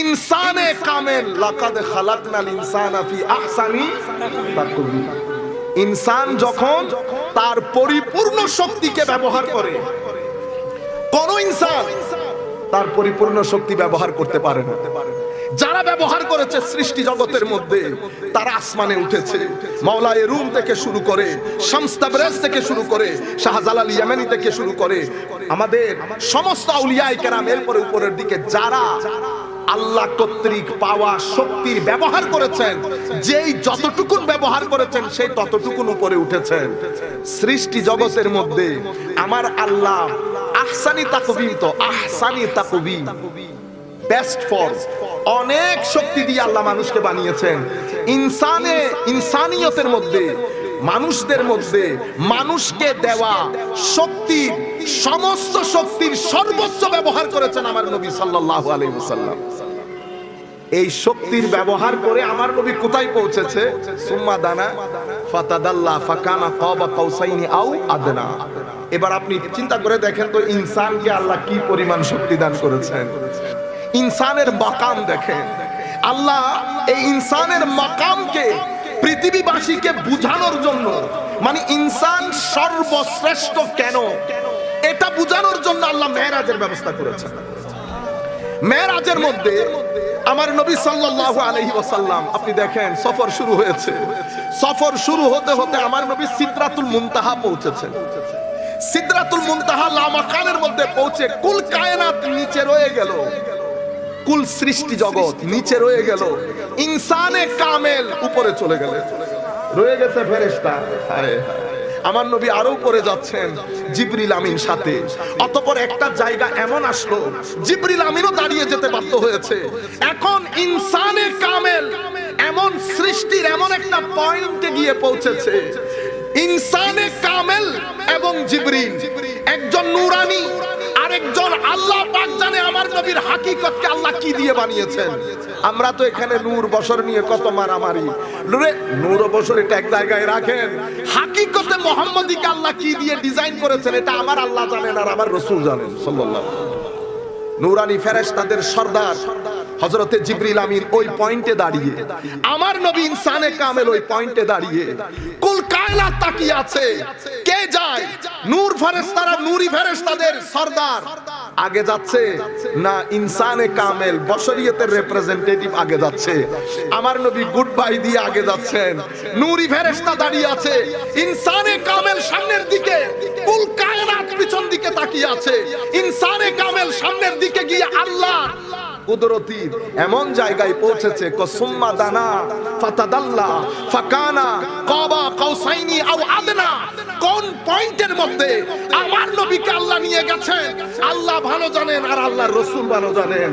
ইনসানে কামেল, লাকাদ খালাকনাল ইনসানা ফি আহসানি তাকওয়িম ইনসান যখন তার পরিপূর্ণ শক্তিকে ব্যবহার করে, কোন ইনসান তার পরিপূর্ণ শক্তি ব্যবহার করতে পারে না। যারা ব্যবহার করেছে সৃষ্টি জগতের মধ্যে, তারা আসমানে উঠেছে। মাওলায় রুম থেকে শুরু করে শামস্তাবরেজ থেকে শুরু করে, শাহজালাল ইয়ামানি থেকে শুরু করে, আমাদের সমস্ত আউলিয়ায়ে কেরাম এরপরে উপরের দিকে যারা আল্লাহ কর্তৃক পাওয়া শক্তির ব্যবহার করেছেন। যেই যতটুকুন ব্যবহার করেছেন, সেই ততটুকুন উপরে উঠেছেন। সৃষ্টি জগতের মধ্যে আমার আল্লাহ আহসানি তাকবিম তো, আহসানি তাকবিম বেস্ট ফর্ম অনেক শক্তি দিয়ে আল্লাহ মানুষকে বানিয়েছেন। ইনসানে, ইনসানিয়তের মধ্যে, মানুষদের মধ্যে মানুষকে দেওয়া শক্তি সমস্ত শক্তির সর্বোচ্চ ব্যবহার করেছেন আমার নবী সাল্লাল্লাহু আলাইহি ওয়াসাল্লাম। এই শক্তির ব্যবহার করে আমার নবী কোথায় পৌঁছেছে? সুম্মা দানা, ফাতাদাল্লা, ফাকানা কাবা কাউসাইনি আও আদনা। এবার আপনি চিন্তা করে দেখেন তো ইনসানকে আল্লাহ কি পরিমাণ শক্তি দান করেছেন? ইনসানের মাকাম দেখেন। আল্লাহ এই ইনসানের মাকামকে পৃথিবীবাসীকে বুঝানোর জন্য মানে ইনসান সর্বশ্রেষ্ঠ কেন? এটা বুঝানোর জন্য আল্লাহ মেহরাজের ব্যবস্থা করেছেন। মেরাজের মধ্যে আমার নবী সাল্লাল্লাহু আলাইহি ওয়াসাল্লাম, আপনি দেখেন, সফর শুরু হয়েছে। সফর শুরু হতে হতে আমার নবী সিদরাতুল মুনতাহা পৌঁছেছেন। সিদরাতুল মুনতাহা লামাকানের মধ্যে পৌঁছে কুল কায়নাত নিচে রয়ে গেল। কুল সৃষ্টি জগৎ নিচে রয়ে গেল। ইনসানে কামেল উপরে চলে গেলে। রয়ে গেছে ফেরেশতা। হায় হায়। আমার নবী আরও উপরে যাচ্ছেন, জিবরিল আমিন সাথে। অতপর একটা জায়গা এমন আসলো, জিবরিল আমিনও দাঁড়িয়ে যেতে বাধ্য হয়েছে। এখন ইনসানে কামেল এমন সৃষ্টির এমন একটা পয়েন্টে গিয়ে পৌঁছেছে। ইনসানে কামেল এবং জিবরিল, একজন নুরানি, আরেকজন আল্লাহ পাক জানে আমার নবীর হাকিকতকে আল্লাহ কি দিয়ে বানিয়েছেন। আমরা তো এখানে নূর বসর নিয়ে কত মারামারি। নূরে বসর এটা এক জায়গায় রাখেন। হাকিকতে মোহাম্মদীকে আল্লাহ কি দিয়ে ডিজাইন করেছেন, এটা আমার আল্লাহ জানেন আর আমার রসুল জানেন, সাল্লাল্লাহু নুরানি ফেরেশতাদের সর্দার, হযরতে জিবরিল আমিন ওই পয়েন্টে দাঁড়িয়ে। আমার নবী ইনসানে কামেল ওই পয়েন্টে দাঁড়িয়ে। কুল কায়নাত তাকিয়ে আছে, কে যায়? নূর ফেরেশতারা, নূরি ফেরেশতাদের সর্দার। আগে যাচ্ছে না ইনসানে কামেল, বশরিয়তের রিপ্রেজেন্টেটিভ আগে যাচ্ছে। আমার নবী গুড বাই দিয়ে আগে যাচ্ছেন। নূরি ফেরেশতা দাঁড়িয়ে আছে। ইনসানে কামেল সামনের দিকে, কুল কায়নাত পিছন দিকে তাকিয়ে আছে। ইনসানে কামেল সামনের দিকে গিয়ে আল্লাহ কুদরতি, এমন জায়গায় পৌঁছেছে, কসুম্মা দানা, ফাতাদাল্লা, ফাকানা, কবা, কাউসাইনি, আও আদনা। কোন পয়েন্টের মধ্যে আমার নবীকে আল্লাহ নিয়ে গেছেন? আল্লাহ ভালো জানেন আর আল্লাহর রসুল ভালো জানেন।